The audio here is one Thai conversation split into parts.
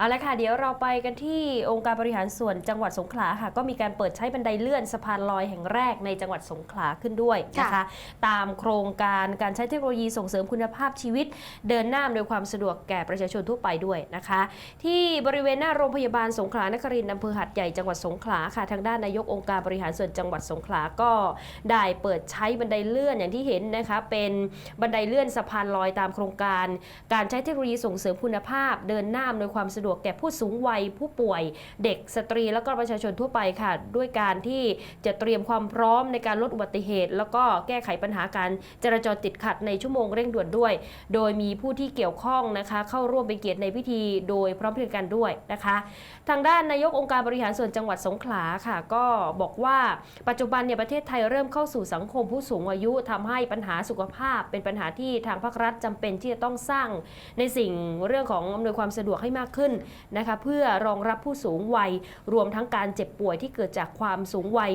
เอาละค่ะเดี๋ยวเราไปกันที่องค์การบริหารส่วนจังหวัดสงขลาค่ะ ก็มีการเปิดใช้บันไดเลื่อนสะพานลอยแห่งแรกในจังหวัดสงขลาขึ้นด้วยนะคะค่ะตามโครงการการใช้เทคโนโลยีส่งเสริมคุณภาพชีวิต เดินหน้าอำนวยความสะดวกแก่ประชาชนทั่วไปด้วยนะคะ ที่บริเวณหน้าโรงพยาบาลสงขลานครินทร์อำเภอหัดใหญ่จังหวัดสงขลาค่ะทางด้านนายกองค์การบริหารส่วนจังหวัดสงขลาก็ได้เปิดใช้บันไดเลื่อนอย่างที่เห็นนะคะเป็นบันไดเลื่อนสะพานลอยตามโครงการ การใช้เทคโนโลยีส่งเสริมคุณภาพ เดินหน้าอำนวยความสะดวกแก่ผู้สูงวัยผู้ป่วย เด็กสตรีแล้วก็ประชาชนทั่วไปค่ะ ด้วยการที่จะเตรียมความพร้อมในการลดอุบัติเหตุ แล้วก็แก้ไขปัญหาการจราจรติดขัดในชั่วโมงเร่งด่วนด้วย โดยมีผู้ที่เกี่ยวข้องนะคะ เข้าร่วมเป็นเกียรติในพิธี โดยพร้อมเพรียงกันด้วยนะคะ ทางด้านนายกองค์การบริหารส่วนจังหวัดสงขลาค่ะ ก็บอกว่าปัจจุบันเนี่ยประเทศไทยเริ่มเข้าสู่สังคมผู้สูงอายุทำให้ปัญหาสุขภาพ เป็นปัญหาที่ทางภาครัฐจำเป็นที่จะต้องสร้างในสิ่งเรื่องของอำนวยความสะดวกให้มากขึ้นนะคะเพื่อรองรับผู้สูงวัย รวมทั้งการเจ็บป่วยที่เกิดจากความสูงวัย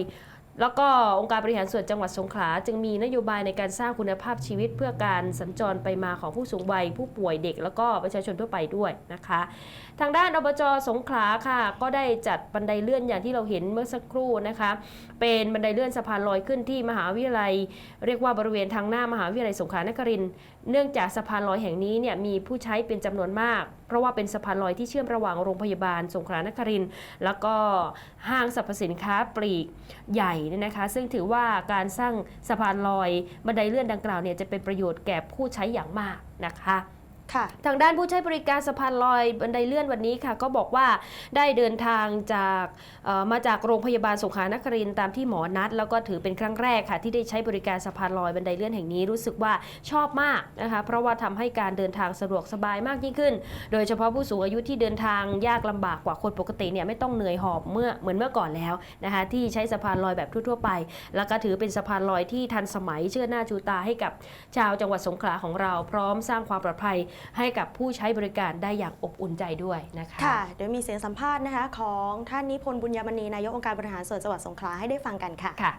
แล้วก็องค์การบริหารส่วนจังหวัดสงขลาจึงมีนโยบายในการสร้างคุณภาพชีวิต เพื่อการสัญจรไปมาของผู้สูงวัย ผู้ป่วยเด็ก แล้วก็ประชาชนทั่วไปด้วยนะคะ ทางด้านอบจสงขลาค่ะ ก็ได้จัดบันไดเลื่อนอย่างที่เราเห็นเมื่อสักครู่นะคะ เป็นบันไดเลื่อนสะพานลอยขึ้นที่มหาวิทยาลัย เรียกว่าบริเวณทางหน้ามหาวิทยาลัยสงขลานครินทร์เนื่องจากสะพานลอยแห่งนี้เนี่ยมีผู้ใช้เป็นจำนวนมากเพราะว่าเป็นสะพานลอยที่เชื่อมระหว่างโรงพยาบาลสงขลานครินแล้วก็ห้างสรรพสินค้าปลีกใหญ่เนี่ยนะคะ ซึ่งถือว่าการสร้างสะพานลอยบันไดเลื่อนดังกล่าวเนี่ยจะเป็นประโยชน์แก่ผู้ใช้อย่างมากนะคะ ทางด้านผู้ใช้บริการสะพานลอยบันไดเลื่อนวันนี้ค่ะ ก็บอกว่าได้เดินทางจากมาจากโรงพยาบาลสงขลานครินตามที่หมอนัด แล้วก็ถือเป็นครั้งแรกค่ะ ที่ได้ใช้บริการสะพานลอยบันไดเลื่อนแห่งนี้รู้สึกว่าชอบมากนะคะเพราะว่าทำให้การเดินทางสะดวกสบายมากยิ่งขึ้น โดยเฉพาะผู้สูงอายุที่เดินทางยากลำบากกว่าคนปกติเนี่ยไม่ต้องเหนื่อยหอบเมื่อเหมือนเมื่อก่อนแล้วนะคะที่ใช้สะพานลอยแบบทั่วๆไป แล้วก็ถือเป็นสะพานลอยที่ทันสมัยเชื่อหน้าชูตาให้กับชาวจังหวัดสงขลาของเรา พร้อมสร้างความปลอดภัยให้กับผู้ใช้บริการได้อย่างอบอุ่นใจด้วยนะคะค่ะเดี๋ยวมีเสียงสัมภาษณ์นะคะ ของท่านนิพนธ์บุญยมณีนายกองค์การบริหารส่วนจังหวัดสงขลาให้ได้ฟังกันค่ะค่ะ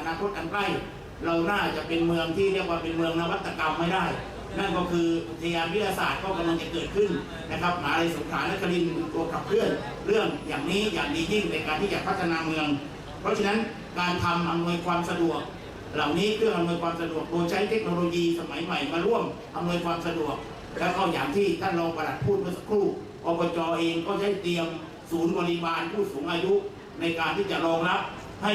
อนาคตอันใกล้เราน่าจะเป็นเมืองที่เรียกว่าเป็นเมืองนวัตกรรมไม่ได้ นั่นก็คืออุทยานวิทยาศาสตร์ก็กำลังจะเกิดขึ้นนะครับมหาลัยสงขลานครินทร์ตัวขับเคลื่อนเรื่องอย่างนี้อย่างดียิ่งในการที่จะพัฒนาเมือง เพราะฉะนั้นการทำอำนวยความสะดวก เหล่านี้เครื่องอำนวยความสะดวกโดยใช้เทคโนโลยีสมัยใหม่มาร่วมอำนวยความสะดวก แล้วก็อย่างที่ท่านรองปลัดพูดเมื่อสักครู่อบจเองก็ได้เตรียมศูนย์บริบาลผู้สูงอายุ ในการที่จะรองรับให้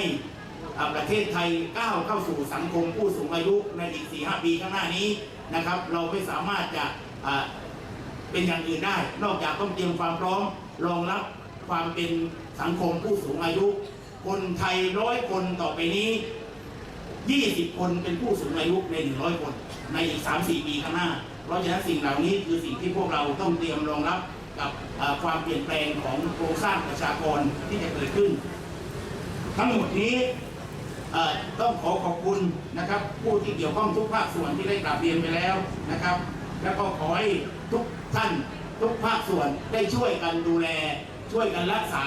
ประเทศไทยก้าวเข้าสู่สังคมผู้สูงอายุในอีก 4-5 ปีข้างหน้านี้นะครับ เราไม่สามารถจะเป็นอย่างอื่นได้ นอกจากต้องเตรียมความพร้อมรองรับความเป็นสังคมผู้สูงอายุ คนไทยร้อยคนต่อไปนี้ 20 คนเป็นผู้สูงอายุใน 100 คน ในอีก 3-4 ปีข้างหน้า เพราะฉะนั้นสิ่งเหล่านี้คือสิ่งที่พวกเราต้องเตรียมรองรับกับความเปลี่ยนแปลงของโครงสร้างประชากรที่จะเกิดขึ้น ทั้งหมดนี้ต้องขอขอบคุณนะครับ ผู้ที่เกี่ยวข้องทุกภาคส่วนที่ได้กราบเรียนไปแล้วนะครับ แล้วก็ขอให้ทุกท่านทุกภาคส่วนได้ช่วยกันดูแล ช่วยกันรักษา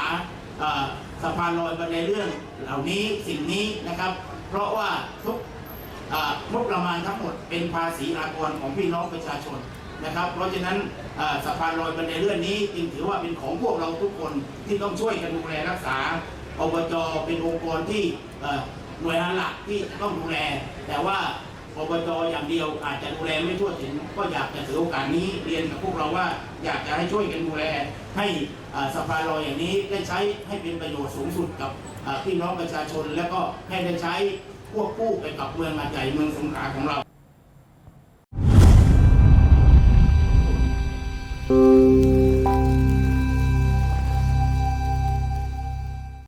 สะพานลอยบันไดเลื่อนเหล่านี้สิ่งนี้นะครับ เพราะว่าทุกเอ่องบประมาณทั้งหมดเป็นภาษีอากรของพี่น้องประชาชนนะครับ เพราะฉะนั้นสะพานลอยบันไดเลื่อนนี้จึงถือว่าเป็นของพวกเราทุกคนที่ต้องช่วยกันดูแลรักษาอบจเป็นองค์กรที่หน่วยงานหลักที่ต้องดูแล แต่ว่า อบจอย่างเดียวอาจจะดูแลไม่ทั่วถึง ก็อยากจะถือโอกาสนี้เรียนกับพวกเราว่าอยากจะให้ช่วยกันดูแล ให้สภาลอยอย่างนี้ได้ใช้ให้เป็นประโยชน์สูงสุดกับพี่น้องประชาชน แล้วก็ให้ได้ใช้ควบคู่ไปกับเมืองมาใหญ่เมืองสงขลาของเรา